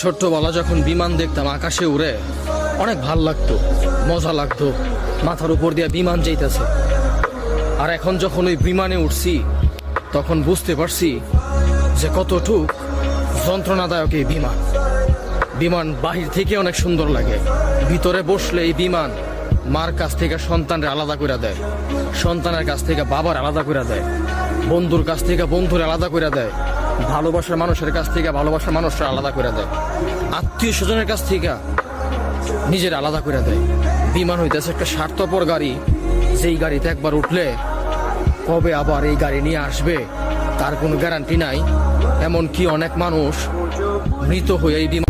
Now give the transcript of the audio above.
ছোট্টবেলা যখন বিমান দেখতাম, আকাশে উড়ে অনেক ভালো লাগতো, মজা লাগতো, মাথার উপর দিয়ে বিমান যাইতেছে। আর এখন যখন ওই বিমানে উঠছি, তখন বুঝতে পারছি যে কতটুক যন্ত্রণাদায়ক এই বিমান। বিমান বাহির থেকে অনেক সুন্দর লাগে। ভিতরে বসলে এই বিমান মার কাছ থেকে সন্তানের আলাদা করে দেয়, সন্তানের কাছ থেকে বাবার আলাদা করে দেয়, বন্ধুর কাছ থেকে বন্ধুর আলাদা করে দেয়। ভালোবাসার মানুষের কাছ থেকে, ভালোবাসার মানুষরা আলাদা করে দেয়। আত্মীয় স্বজনের কাছ থেকে নিজের আলাদা করে দেয়। বিমান হইতেছে একটা স্বার্থপর গাড়ি। যেই গাড়িতে একবার উঠলে কবে আবার এই গাড়ি নিয়ে আসবে, তার কোনো গ্যারান্টি নাই। এমনকি অনেক মানুষ মৃত হয়ে এই বিমান